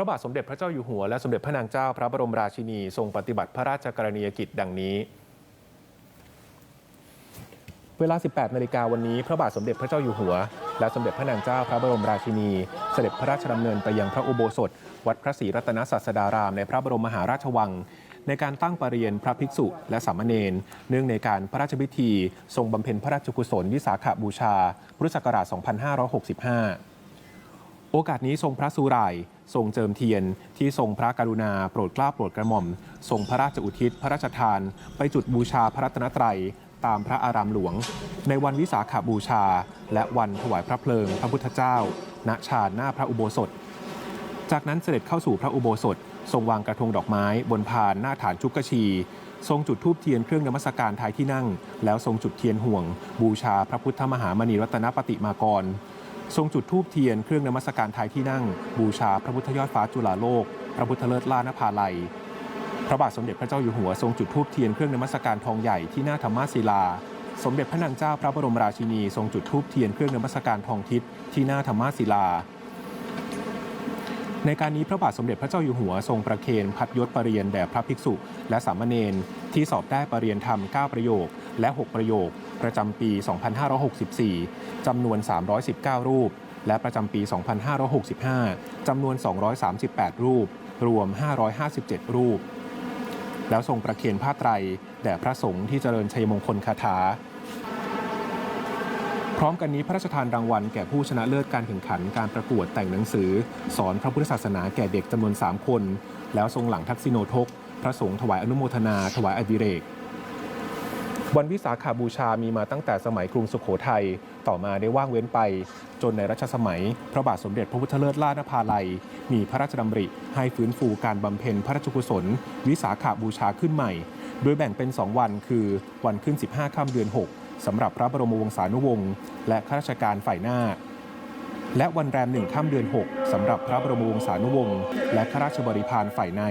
พระบาทสมเด็จพระเจ้าอยู่หัวและสมเด็จพระนางเจ้าพระบรมราชินีทรงปฏิบัติพระราชกรณียกิจดังนี้ เวลา 18 นาฬิกาวันนี้ พระบาทสมเด็จพระเจ้าอยู่หัว และสมเด็จพระนางเจ้าพระบรมราชินี เสด็จพระราชดำเนินไปยังพระอุโบสถ วัดพระศรีรัตนศาสดารามในพระบรมมหาราชวังในการตั้งปรริยนพระภิกษุและสามเณรเนื่องในการพระราชพิธี ทรงบำเพ็ญพระราชกุศลวิสาขบูชา พุทธศักราช 2565 โอกาสนี้ทรงพระสุรายทรงเจิมเทียนที่ทรงพระกรุณาโปรดเกล้าโปรดกระหม่อม ทรงพระราชอุทิศพระราชทาน ไปจุดบูชาพระรัตนตรัยตามพระอารามหลวง ในวันวิสาขบูชา และวันถวายพระเพลิงพระพุทธเจ้า ณชาญหน้าพระอุโบสถ จากนั้นเสด็จเข้าสู่พระอุโบสถ ทรงวางกระทงดอกไม้บนพานหน้าฐานชุกกชี ทรงจุดธูปเทียนเครื่องนมัสการท้ายที่นั่ง แล้วทรงจุดเทียนห่วง บูชาพระพุทธมหามณีรัตนปฏิมากร ทรงจุดธูปเทียนเครื่องนมัสการไทยที่นั่ง บูชาพระพุทธยอดฟ้าจุฬาโลก พระพุทธเลิศล่านภาลัย พระบาทสมเด็จพระเจ้าอยู่หัวทรงจุดธูปเทียนเครื่องนมัสการทองใหญ่ที่หน้าธรรมศิลา สมเด็จพระนางเจ้าพระบรมราชินี ทรงจุดธูปเทียนเครื่องนมัสการทองทิศที่หน้าธรรมศิลา ในการนี้พระบาทสมเด็จพระเจ้าอยู่หัวทรงประเคนพัดยศปรริยนแด่พระภิกษุ และสามเณรที่สอบได้ปรริยนธรรม 9 ประโยค และ 6 ประโยค ประจำปี 2564 จำนวน 319 รูป และประจำปี 2565 จำนวน 238 รูป รวม 557 รูป แล้วทรงประเคนผ้าไตร แด่พระสงฆ์ที่เจริญชัยมงคลคาถาพร้อมกันนี้พระราชทานรางวัลแก่ผู้ชนะเลิศการแข่งขันการประกวดแต่งหนังสือ สอนพระพุทธศาสนาแก่เด็กจำนวน 3 คน แล้วทรงหลังทักษิโนทก พระสงฆ์ถวายอนุโมทนา ถวายอดิเรก วันวิสาขาบูชามีมาตั้งแต่สมัยกรุงสุขโขทัย ต่อมาได้ว่างเว้นไป จนในรัชสมัย พระบาทสมเด็จพระพุทธเลิศล่านภาลัย มีพระราชดำริให้ฟื้นฟูการบำเพ็ญพระราชกุศล วิสาขาบูชาขึ้นใหม่ โดยแบ่งเป็น 2 วันคือวันขึ้น 15ค่ำเดือน 6สำหรับพระบรมวงศานุวงศ์และข้าราชการฝ่ายหน้า และวันแรมหนึ่งค่ำเดือน 6สำหรับพระบรมวงศานุวงศ์และข้าราชบริพารฝ่ายใน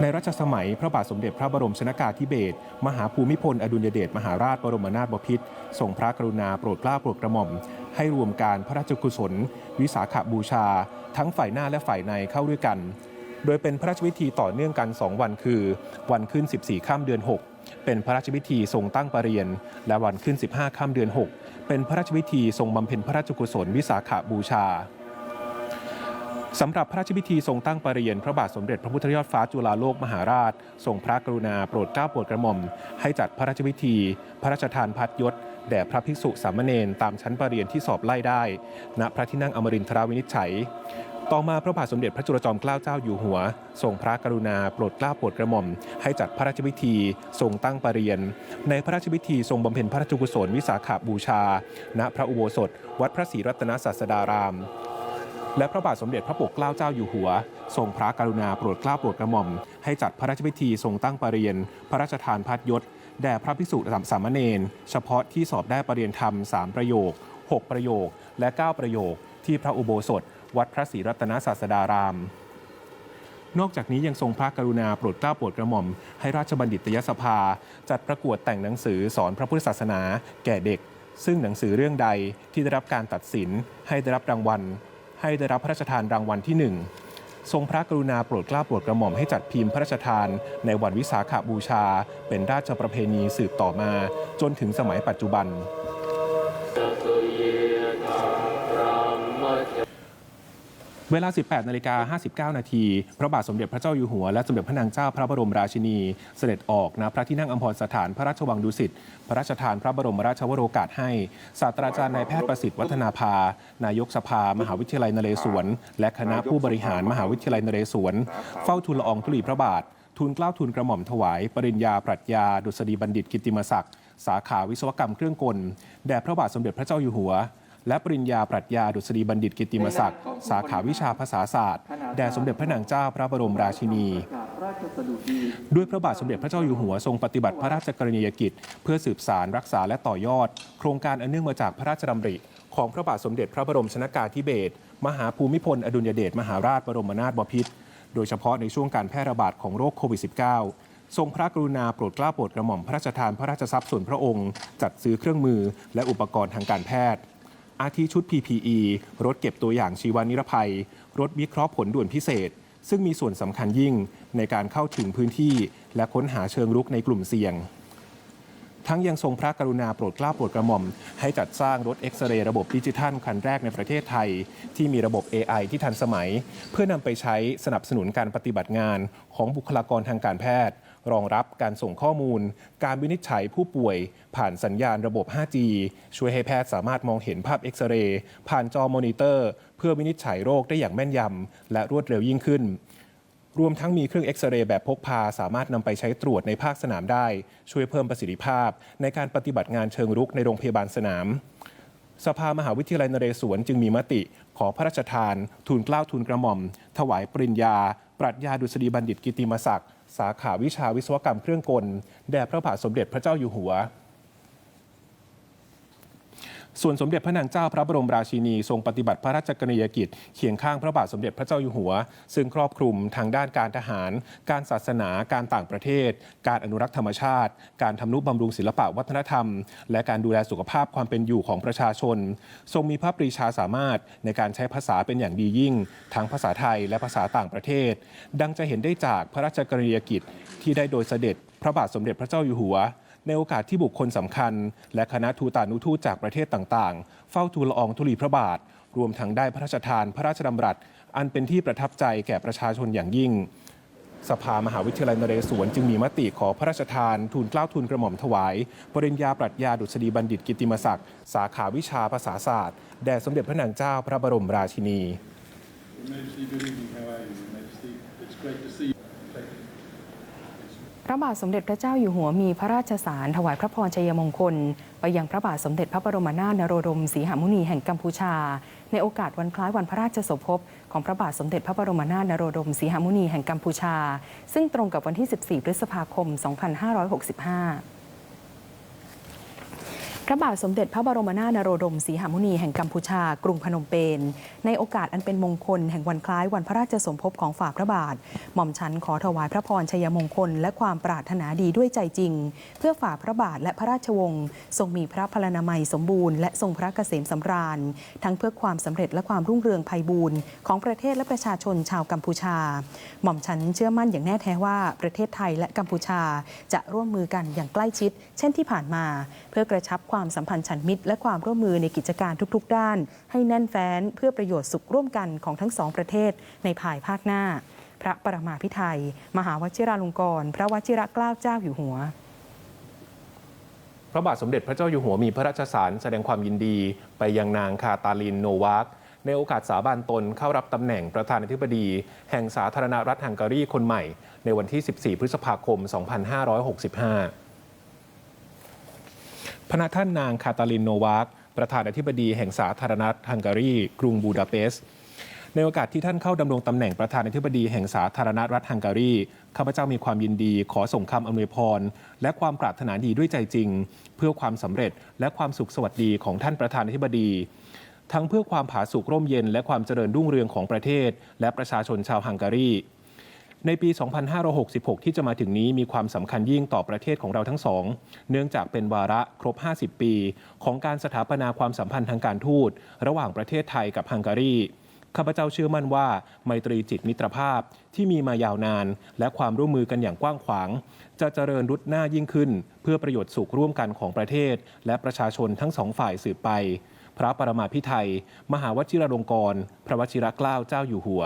ในรัชสมัยพระบาทสมเด็จพระบรมชนากาธิเบศรมหาภูมิพล อดุลยเดชมหาราชบรมนาถบพิตรทรงพระกรุณาโปรดเกล้าโปรดกระหม่อม ให้รวมการพระราชกุศล วิสาขบูชา ทั้งฝ่ายหน้าและฝ่ายในเข้าด้วยกัน โดยเป็นพระราชพิธีต่อเนื่องกัน 2 วันคือ วันขึ้น 14ค่ำเดือน 6 เป็นพระราชพิธีทรงตั้งปรริยน และวันขึ้น 15ค่ำเดือน 6 เป็นพระราชพิธีทรงบำเพ็ญพระราชกุศลวิสาขบูชา สำหรับพระราชพิธีทรงตั้งปรริยนพระบาทสมเด็จพระพุทธยอดฟ้าจุฬาโลกมหาราช ทรงพระกรุณาโปรดเกล้าโปรดกระหม่อม ให้จัดพระราชพิธี พระราชทานพัดยศ แด่พระภิกษุสามเณรตามชั้นปรริยนที่สอบไล่ได้ ณพระที่นั่งอมรินทราวินิจฉัย ต่อมาพระบาทสมเด็จพระจุลจอมเกล้าเจ้าอยู่หัว ทรงพระกรุณาโปรดเกล้าโปรดกระหม่อม ให้จัดพระราชพิธี ทรงตั้งปรริยนในพระราชพิธีทรงบำเพ็ญพระราชกุศลวิสาขาบูชา ณพระอุโบสถ วัดพระศรีรัตนศาสดาราม และพระบาทสมเด็จพระปกเกล้าเจ้าอยู่หัว ทรงพระกรุณาโปรดเกล้าโปรดกระหม่อม ให้จัดพระราชพิธีทรงตั้งปรริยนพระราชทานพัดยศ แด่พระภิกษุสามเณรเฉพาะที่สอบได้ปรริยนธรรม 3 ประโยค 6 ประโยค และ 9 ประโยค ที่พระอุโบสถ วัดพระศรีรัตนศาสดารามนอกจากนี้ยังทรงพระกรุณาโปรดเกล้าโปรดกระหม่อม ให้ราชบัณฑิตยสภา จัดประกวดแต่งหนังสือสอนพระพุทธศาสนา แก่เด็ก ซึ่งหนังสือเรื่องใดที่ได้รับการตัดสิน ให้ได้รับรางวัล ให้ได้รับพระราชทานรางวัลที่ 1 ทรงพระกรุณาโปรดเกล้าโปรดกระหม่อมให้จัดพิมพ์พระราชทาน ในวันวิสาขบูชา เป็นราชประเพณีสืบต่อมา จนถึงสมัยปัจจุบัน เวลา 18 นาฬิกา 59 นาที พระบาทสมเด็จพระเจ้าอยู่หัว และสมเด็จพระนางเจ้าพระบรมราชินี เสด็จออกณพระที่นั่งอัมพรสถานพระราชวังดุสิต พระราชทานพระบรมราชวโรกาสให้ ศาสตราจารย์นายแพทย์ประสิทธิ์วัฒนาภา นายกสภา มหาวิทยาลัยนเรศวร และคณะผู้บริหารมหาวิทยาลัยนเรศวร เฝ้าทูลละอองธุลีพระบาท ทูลเกล้าทูลกระหม่อมถวาย ปริญญาปรัชญา ดุษฎีบัณฑิตกิตติมศักดิ์ สาขาวิศวกรรมเครื่องกล แด่พระบาทสมเด็จพระเจ้าอยู่หัว และปริญญาปรัชญาดุษฎีบัณฑิตกิติมศักดิ์สาขาวิชาภาษาศาสตร์ แด่สมเด็จพระนางเจ้าพระบรมราชินี ด้วยพระบาทสมเด็จพระเจ้าอยู่หัวทรงปฏิบัติพระราชกรณียกิจ เพื่อสืบสารรักษาและต่อยอด โครงการอันเนื่องมาจากพระราชดำริ ของพระบาทสมเด็จพระบรมชนากาธิเบศรมหาภูมิพลอดุลยเดชมหาราชบรมนาถบพิตรโดยเฉพาะในช่วงการแพร่ระบาดของโรคโควิด -19 ทรงพระกรุณาโปรดเกล้าโปรดกระหม่อมพระราชทานพระราชทรัพย์ส่วนพระองค์ จัดซื้อเครื่องมือและอุปกรณ์ทางการแพทย์ อาทิชุด PPE รถเก็บตัวอย่างชีวานิรภัย รถวิเคราะห์ผลด่วนพิเศษ ซึ่งมีส่วนสำคัญยิ่งในการเข้าถึงพื้นที่ และค้นหาเชิงรุกในกลุ่มเสี่ยง ทั้งยังทรงพระกรุณาโปรดเกล้าโปรดกระหม่อม ให้จัดสร้างรถเอ็กซเรย์ระบบดิจิทัลคันแรกในประเทศไทย ที่มีระบบ AI ที่ทันสมัย เพื่อนำไปใช้สนับสนุนการปฏิบัติงานของบุคลากรทางการแพทย์ รองรับการส่งข้อมูล การวินิจฉัยผู้ป่วย ผ่านสัญญาณระบบ 5G ช่วยให้แพทย์สามารถมองเห็นภาพเอ็กซเรย์ผ่านจอมอนิเตอร์ เพื่อวินิจฉัยโรคได้อย่างแม่นยำและรวดเร็วยิ่งขึ้นรวมทั้งมีเครื่องเอ็กซเรย์แบบพกพา สามารถนำไปใช้ตรวจในภาคสนามได้ ช่วยเพิ่มประสิทธิภาพ ในการปฏิบัติงานเชิงรุกในโรงพยาบาลสนาม สภามหาวิทยาลัยนเรศวรจึงมีมติขอพระราชทานทูลเกล้าทูลกระหม่อม ถวายปริญญา ปรัชญาดุษฎีบัณฑิตกิติมศักดิ์ สาขาวิชาวิศวกรรมเครื่องกล แด่พระบาทสมเด็จพระเจ้าอยู่หัว ส่วนสมเด็จพระนางเจ้าพระบรมราชินีทรงปฏิบัติพระราชกรณียกิจเคียงข้างพระบาทสมเด็จพระเจ้าอยู่หัว ซึ่งครอบคลุมทางด้านการทหาร การศาสนา การต่างประเทศ การอนุรักษ์ธรรมชาติ การทำนุบำรุงศิลปะวัฒนธรรม และการดูแลสุขภาพความเป็นอยู่ของประชาชน ทรงมีพระปรีชาสามารถในการใช้ภาษาเป็นอย่างดียิ่ง ทั้งภาษาไทยและภาษาต่างประเทศ ดังจะเห็นได้จากพระราชกรณียกิจที่ได้โดยเสด็จพระบาทสมเด็จพระเจ้าอยู่หัว ในโอกาสที่บุคคลสำคัญ และคณะทูตานุทูตจากประเทศต่างๆ เฝ้าทูลละอองธุลีพระบาท รวมทั้งได้พระราชทานพระราชดำรัส อันเป็นที่ประทับใจแก่ประชาชนอย่างยิ่ง สภามหาวิทยาลัยนเรศวรจึงมีมติขอพระราชทานทูลเกล้าทูลกระหม่อมถวาย ปริญญาปรัชญาดุษฎีบัณฑิตกิติมศักดิ์ สาขาวิชาภาษาศาสตร์ แด่สมเด็จพระนางเจ้าพระบรมราชินี พระบาทสมเด็จพระเจ้าอยู่หัวมีพระราชสารถวายพระพรชัยมงคล ไปยังพระบาทสมเด็จพระบรมนาถนโรดมศรีหมุนีแห่งกัมพูชา ในโอกาสวันคล้ายวันพระราชสมภพของพระบาทสมเด็จพระบรมนาถนโรดมศรีหมุนีแห่งกัมพูชา ซึ่งตรงกับวันที่ 14 พฤษภาคม 2565 พระบาทสมเด็จพระบรมนาถนโรดมศรีหมุนีแห่งกัมพูชา กรุงพนมเปญ ในโอกาสอันเป็นมงคลแห่งวันคล้ายวันพระราชสมภพของฝ่าพระบาท หม่อมฉันขอถวายพระพรชัยมงคล และความปรารถนาดีด้วยใจจริง เพื่อฝ่าพระบาทและพระราชวงศ์ทรงมีพระพลานามัยสมบูรณ์และทรงพระเกษมสำราญ ทั้งเพื่อความสำเร็จและความรุ่งเรืองไพบูรณ์ของประเทศและประชาชนชาวกัมพูชา หม่อมฉันเชื่อมั่นอย่างแน่แท้ว่าประเทศไทยและกัมพูชาจะร่วมมือกันอย่างใกล้ชิด เช่นที่ผ่านมา เพื่อกระชับความความสัมพันธ์ฉันมิตร และความร่วมมือในกิจการทุกๆ ด้าน ให้แน่นแฟ้นเพื่อประโยชน์สุขร่วมกันของทั้งสองประเทศในภายภาคหน้า พระปรมาภิไธยมหาวชิราลงกรณ์พระวชิรเกล้าเจ้าอยู่หัวพระบาทสมเด็จพระเจ้าอยู่หัวมีพระราชสารแสดงความยินดีไปยังนางคาตาลินโนวากในโอกาสสาบานตนเข้ารับตำแหน่งประธานาธิบดี แห่งสาธารณรัฐฮังการีคนใหม่ ในวันที่ 14 พฤษภาคม 2565 พระท่านนางคาตาลินโนวากประธานาธิบดีแห่งสาธารณรัฐฮังการี กรุงบูดาเปสต์ในโอกาสที่ท่านเข้าดำรงตำแหน่งประธานาธิบดีแห่งสาธารณรัฐฮังการี ข้าพเจ้ามีความยินดีขอส่งคำอำนวยพร และความปรารถนาดีด้วยใจจริง เพื่อความสำเร็จและความสุขสวัสดีของท่านประธานาธิบดี ทั้งเพื่อความผาสุกร่มเย็น และความเจริญรุ่งเรืองของประเทศ และประชาชนชาวฮังการี ในปี 2566 ที่จะมาถึงนี้มีความสำคัญยิ่งต่อประเทศของเราทั้งสอง เนื่องจากเป็นวาระครบ 50 ปี ของการสถาปนาความสัมพันธ์ทางการทูต ระหว่างประเทศไทยกับฮังการีข้าพเจ้าเชื่อมั่นว่า ไมตรีจิตมิตรภาพที่มีมายาวนาน และความร่วมมือกันอย่างกว้างขวาง จะเจริญรุดหน้ายิ่งขึ้น เพื่อประโยชน์สุขร่วมกันของประเทศ และประชาชนทั้งสองฝ่ายสืบไป พระปรมาภิไธยมหาวชิรลงกรณ์พระวชิรเกล้าเจ้าอยู่หัว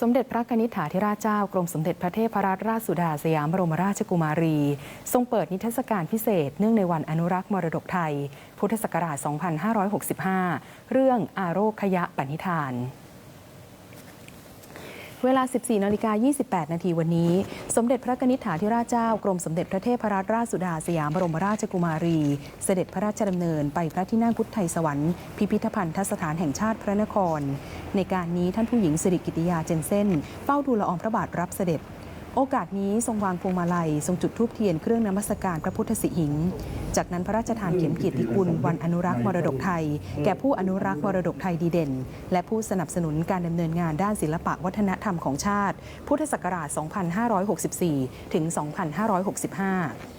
สมเด็จพระนิษฐาธิราชเจ้ากรมสมเด็จพระเทพรัตนราชสุดาสยามบรมราชกุมารี ทรงเปิดนิทรรศการพิเศษ เนื่องในวันอนุรักษ์มรดกไทย พุทธศักราช 2565 เรื่องอาโรคยะปณิธาน เวลา 14นาฬิกา28 นาทีวันนี้ สมเด็จพระกนิษฐาธิราชเจ้า กรมสมเด็จพระเทพรัตนราชสุดาสยามบรมราชกุมารี เสด็จพระราชดำเนินไปพระที่นั่งพุทธไทยสวรรค์พิพิธภัณฑสถานแห่งชาติพระนคร ในการนี้ท่านผู้หญิงสิริกิติยาเจนเซนเฝ้าดูละอองพระบาทรับเสด็จ โอกาสนี้ทรงวางพวงมาลัย ทรงจุดธูปเทียนเครื่องนมัสการพระพุทธสิหิง จากนั้นพระราชทานเข็มเกียรติคุณวันอนุรักษ์มรดกไทย แก่ผู้อนุรักษ์มรดกไทยดีเด่น และผู้สนับสนุนการดำเนินงานด้านศิลปะวัฒนธรรมของชาติ พุทธศักราช 2564 ถึง 2565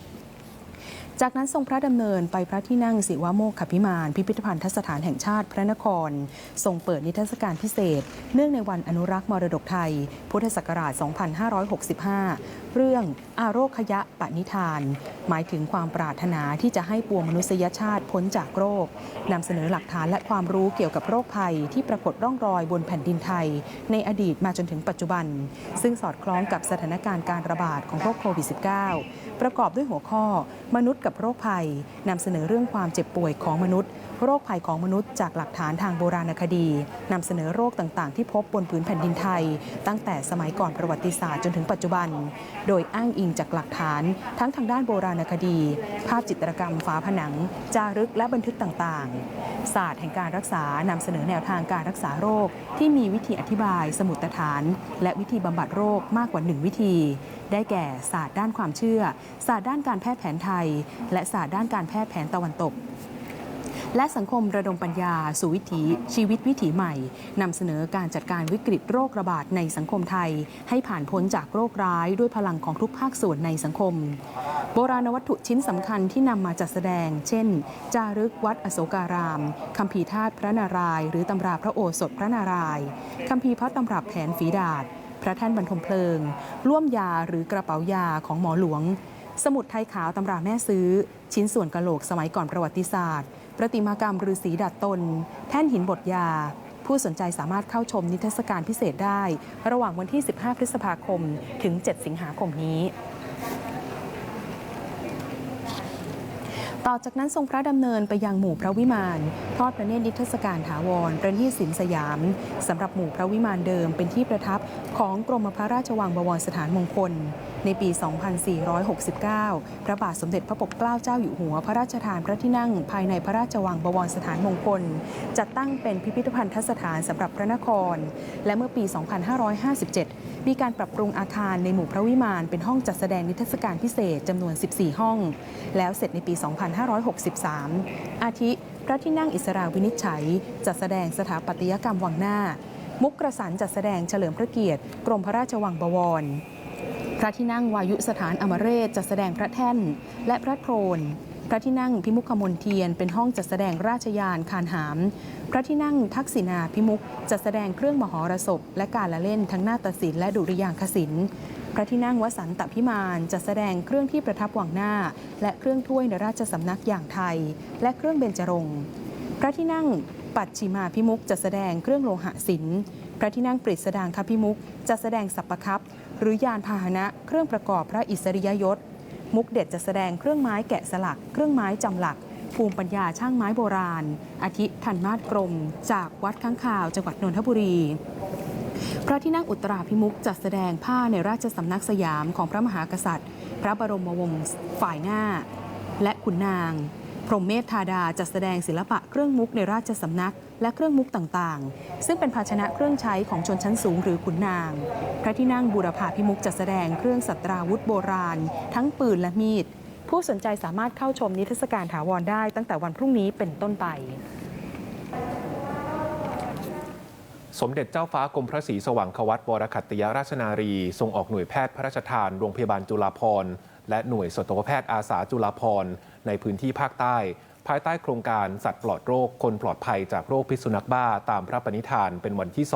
จากนั้นทรงพระดำเนินไปพระที่นั่งศิวโมกขพิมาน พิพิธภัณฑสถานแห่งชาติพระนคร ทรงเปิดนิทรรศการพิเศษ เนื่องในวันอนุรักษ์มรดกไทย พุทธศักราช 2565 เรื่องอาโรคยะปณิธาน หมายถึงความปรารถนาที่จะให้ปวงมนุษยชาติพ้นจากโรคนำเสนอหลักฐานและความรู้เกี่ยวกับโรคภัย ที่ปรากฏร่องรอยบนแผ่นดินไทย ในอดีตมาจนถึงปัจจุบัน ซึ่งสอดคล้องกับสถานการณ์การระบาดของโรคโควิด -19 ประกอบด้วยหัวข้อ มนุษย์กับโรคภัยนำเสนอเรื่องความเจ็บป่วยของมนุษย์ โรคภัยของมนุษย์จากหลักฐานทางโบราณคดีนำเสนอโรคต่างๆ ที่พบบนผืนแผ่นดินไทย ตั้งแต่สมัยก่อนประวัติศาสตร์จนถึงปัจจุบัน โดยอ้างอิงจากหลักฐาน ทั้งทางด้านโบราณคดี ภาพจิตรกรรมฝาผนัง จารึกและบันทึกต่างๆ ศาสตร์แห่งการรักษานำเสนอแนวทางการรักษาโรค ที่มีวิธีอธิบาย สมุดฐาน และวิธีบำบัดโรคมากกว่าหนึ่งวิธี ได้แก่ศาสตร์ด้านความเชื่อ ศาสตร์ด้านการแพทย์แผนไทย และศาสตร์ด้านการแพทย์แผนตะวันตก และสังคมระดมปัญญาสู่วิถีชีวิตวิถีใหม่นำเสนอการจัดการวิกฤตโรคระบาดในสังคมไทย ให้ผ่านพ้นจากโรคร้ายด้วยพลังของทุกภาคส่วนในสังคม โบราณวัตถุชิ้นสำคัญที่นำมาจัดแสดง เช่น จารึกวัดอโศการามคัมภีร์ธาตุพระนารายณ์หรือตำราพระโอสถพระนารายณ์คัมภีร์พระตำรับแผนฝีดาษพระแท่นบรรทมเพลิงล่วมยาหรือกระเป๋ายาของหมอหลวง สมุดไทยขาวตำราแม่ซื้อ ชิ้นส่วนกะโหลกสมัยก่อนประวัติศาสตร์ ประติมากรรมฤาษีดัดตน แท่นหินบทยา ผู้สนใจสามารถเข้าชมนิทรรศการพิเศษได้ ระหว่างวันที่ 15 พฤษภาคม ถึง 7 สิงหาคมนี้ต่อจากนั้นทรงพระดำเนินไปยังหมู่พระวิมานทอดพระเนตรนิทรรศการถาวรประณีตสินสยามสำหรับหมู่พระวิมานเดิมเป็นที่ประทับของกรมพระราชวังบวรสถานมงคล ในปี 2469 พระบาทสมเด็จพระปกเกล้าเจ้าอยู่หัว พระราชทานพระที่นั่ง ภายในพระราชวังบวรสถานมงคล จัดตั้งเป็นพิพิธภัณฑสถานสำหรับพระนคร และเมื่อปี 2557 มีการปรับปรุงอาคารในหมู่พระวิมานเป็นห้องจัดแสดงนิทรรศการพิเศษจำนวน 14 ห้อง แล้วเสร็จในปี 2563 อาทิพระที่นั่งอิสราวินิจฉัย จัดแสดงสถาปัตยกรรมวังหน้า มุกกระสันจัดแสดงเฉลิมพระเกียรติ กรมพระราชวังบวร พระที่นั่งวายุสถานอมเรศจัดแสดงพระแท่น และพระโทนพระที่นั่งพิมุขมนเทียนเป็นห้องจัดแสดงราชยานคานหาม พระที่นั่งทักษิณาพิมุขจัดแสดงเครื่องมหรสพ และการละเล่นทั้งนาฏศิลป์และดุริยางคศิลป์พระที่นั่งวสันตพิมานจัดแสดงเครื่องที่ประทับวังหน้า และเครื่องถ้วยในราชสำนักอย่างไทย และเครื่องเบญจรงค์พระที่นั่งปัจฉิมาพิมุกจัดแสดงเครื่องโลหะศิลป์พระที่นั่งปริศดางคพิมุกจัดแสดงสัพพคัพ หรือยานพาหนะเครื่องประกอบพระอิสริยยศ มุกเด็ดจะแสดงเครื่องไม้แกะสลัก เครื่องไม้จำหลัก ภูมิปัญญาช่างไม้โบราณ อาทิทันมาศกรม จากวัดข้างข่าว จังหวัดนนทบุรีพระที่นั่งอุตราพิมุกจัดแสดงผ้าในราชสำนักสยามของพระมหากษัตริย์ พระบรมวงศ์ฝ่ายหน้า และขุนนาง พรหมเมธธาดาจัดแสดงศิลปะเครื่องมุกในราชสำนัก และเครื่องมุกต่างๆ ซึ่งเป็นภาชนะเครื่องใช้ของชนชั้นสูงหรือขุนนาง พระที่นั่งบูรพาพิมุกจัดแสดงเครื่องสัตราวุธโบราณ ทั้งปืนและมีด ผู้สนใจสามารถเข้าชมนิทรรศการถาวรได้ตั้งแต่วันพรุ่งนี้เป็นต้นไปสมเด็จเจ้าฟ้ากรมพระศรีสว่างควัตวรคัตติยราชนารี ทรงออกหน่วยแพทย์พระราชทานโรงพยาบาลจุฬาภรณ์และหน่วยสัตวแพทย์อาสาจุฬาภรณ์ในพื้นที่ภาคใต้ ภายใต้โครงการสัตว์ปลอดโรค คนปลอดภัยจากโรคพิษสุนัขบ้าตามพระปณิธานเป็นวันที่ 2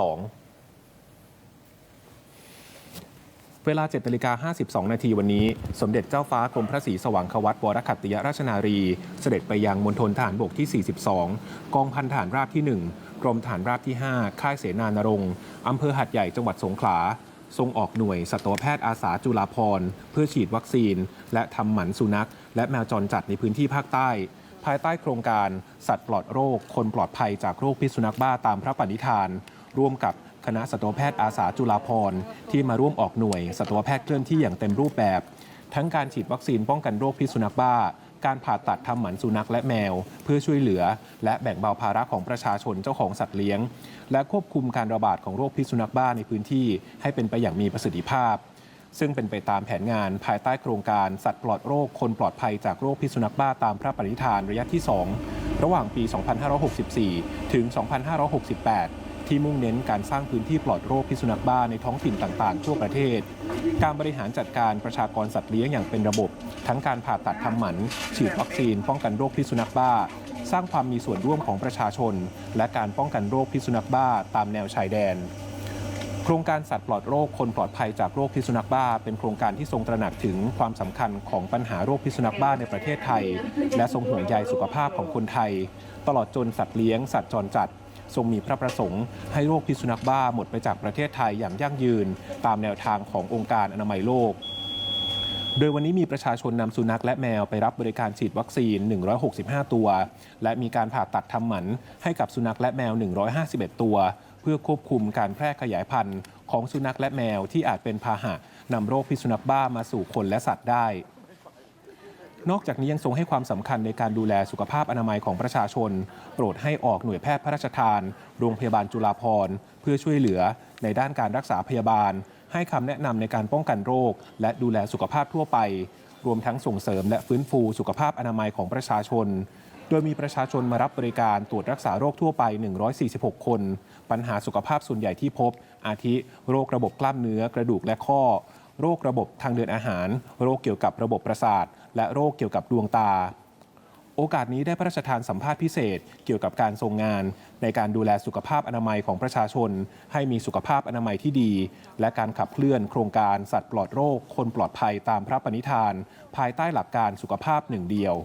เวลา7นาฬิกา52 นาทีวันนี้ สมเด็จเจ้าฟ้ากรมพระศรีสว่างควัตวรคัตติยราชนารี เสด็จไปยังมณฑลทหารบกที่ 42 กองพันทหารราบที่ 1 กรมทหารราบที่ 5 ค่ายเสนานรงค์อำเภอหัดใหญ่จังหวัดสงขลา ทรงออกหน่วยสัตวแพทย์อาสาจุฬาภรเพื่อฉีดวัคซีน และทำหมันสุนัข และแมวจรจัดในพื้นที่ภาคใต้ ภายใต้โครงการสัตว์ปลอดโรค คนปลอดภัยจากโรคพิษสุนัขบ้าตามพระปณิธาน ร่วมกับคณะสัตวแพทย์อาสาจุฬาภรณ์ที่มาร่วมออกหน่วยสัตวแพทย์เคลื่อนที่อย่างเต็มรูปแบบ ทั้งการฉีดวัคซีนป้องกันโรคพิษสุนัขบ้า การผ่าตัดทำหมันสุนัขและแมว เพื่อช่วยเหลือ และแบ่งเบาภาระของประชาชนเจ้าของสัตว์เลี้ยง และควบคุมการระบาดของโรคพิษสุนัขบ้าในพื้นที่ ให้เป็นไปอย่างมีประสิทธิภาพ ซึ่งเป็นไปตามแผนงานภายใต้โครงการสัตว์ปลอดโรคคนปลอดภัยจากโรคพิษสุนัขบ้าตามพระปณิธานระยะที่ 2 ระหว่างปี 2564 ถึง 2568 ที่มุ่งเน้นการสร้างพื้นที่ปลอดโรคพิษสุนัขบ้าในท้องถิ่นต่างๆ ทั่วประเทศ การบริหารจัดการประชากรสัตว์เลี้ยงอย่างเป็นระบบ ทั้งการผ่าตัดทำหมัน ฉีดวัคซีนป้องกันโรคพิษสุนัขบ้าสร้างความมีส่วนร่วมของประชาชน และการป้องกันโรคพิษสุนัขบ้าตามแนวชายแดน ครงการสัตว์ปลอดโรคคนปลอดภัยจากโรคพิษสุนัขบ้า เป็นโครงการที่ทรงตระหนักถึงความสำคัญของปัญหาโรคพิษสุนัขบ้าในประเทศไทย และทรงห่วงใยสุขภาพของคนไทย ตลอดจนสัตว์เลี้ยงสัตว์จรจัดทรงมีพระประสงค์ให้โรคพิษสุนัขบ้าหมดไปจากประเทศไทยอย่างยั่งยืน ตามแนวทางขององค์การอนามัยโลก โดยวันนี้มีประชาชนนำสุนัขและแมวไปรับบริการฉีดวัคซีน 165 ตัว และมีการผ่าตัดทำหมันให้กับสุนัขและแมว 151 ตัว พื่อควบคุมการแพร่ขยายพันธุ์ของสุนัขและแมวที่อาจเป็นพาหะนำโรคพิษสุนัขบ้ามาสู่คนและสัตว์ได้ นอกจากนี้ยังทรงให้ความสำคัญในการดูแลสุขภาพอนามัยของประชาชน โปรดให้ออกหน่วยแพทย์พระราชทาน โรงพยาบาลจุฬาภรณ์เพื่อช่วยเหลือในด้านการรักษาพยาบาล ให้คำแนะนำในการป้องกันโรค และดูแลสุขภาพทั่วไป รวมทั้งส่งเสริมและฟื้นฟูสุขภาพอนามัยของประชาชน โดยมีประชาชนมารับบริการตรวจรักษาโรคทั่วไป 146 คน ปัญหาสุขภาพส่วนใหญ่ที่พบ อาทิ โรคระบบกล้ามเนื้อกระดูกและข้อ โรคระบบทางเดินอาหาร โรคเกี่ยวกับระบบประสาท และโรคเกี่ยวกับดวงตา โอกาสนี้ได้พระราชทานสัมภาษณ์พิเศษ เกี่ยวกับการทรงงาน ในการดูแลสุขภาพอนามัยของประชาชน ให้มีสุขภาพอนามัยที่ดี และการขับเคลื่อนโครงการสัตว์ปลอดโรค คนปลอดภัยตามพระปณิธาน ภายใต้หลักการสุขภาพหนึ่งเดียว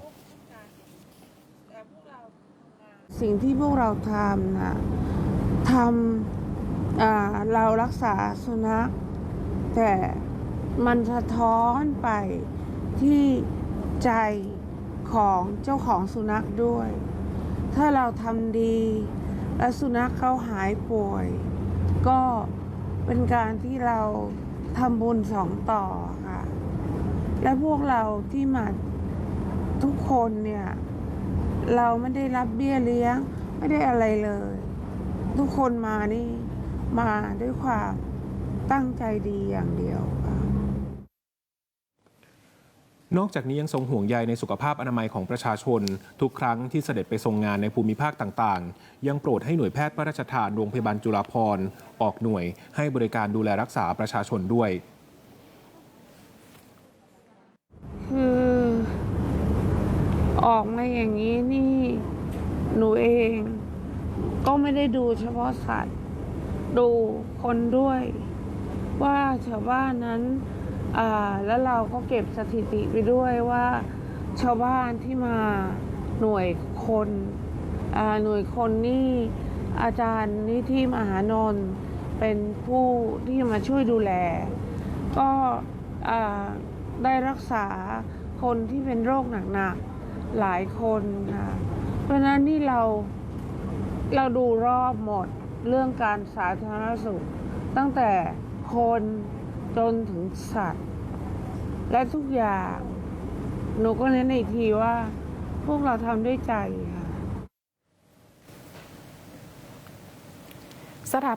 สิ่งที่พวกเราทำนะทำเรารักษาสุนัข แต่มันสะท้อนไปที่ใจของเจ้าของสุนัขด้วย ถ้าเราทำดี และสุนัขเขาหายป่วย ก็เป็นการที่เราทำบุญสองต่อค่ะ และพวกเราที่มาทุกคนเนี่ย เราไม่ได้รับเบี้ยเลี้ยง ไม่ได้อะไรเลย ทุกคนมานี่มาด้วยความตั้งใจดีอย่างเดียวค่ะนอกจากนี้ยังทรงห่วงใยในสุขภาพอนามัยของประชาชน ทุกครั้งที่เสด็จไปทรงงานในภูมิภาคต่างๆ ยังโปรดให้หน่วยแพทย์พระราชทานโรงพยาบาลจุฬาภรณ์ออกหน่วยให้บริการดูแลรักษาประชาชนด้วย คือ ออกมาอย่างนี้นี่ หนูเอง ก็ไม่ได้ดูเฉพาะสัตว์ ดูคนด้วย ว่าชาวบ้านนั้นอ่าแล้วเราก็เก็บสถิติไปด้วยว่า ชาวบ้านที่มาหน่วยคนอ่าหน่วยคนนี่อาจารย์นิธิมหานนท์เป็นผู้ที่มาช่วยดูแล ก็อ่าได้รักษาคนที่เป็นโรคหนักๆ หลายคนค่ะ เพราะฉะนั้นนี่เราเราดูรอบหมดเรื่องการสาธารณสุข ตั้งแต่คนจนถึงสัตว์ และทุกอย่างหนูก็เน้นอีกทีว่า พวกเราทำด้วยใจค่ะสถา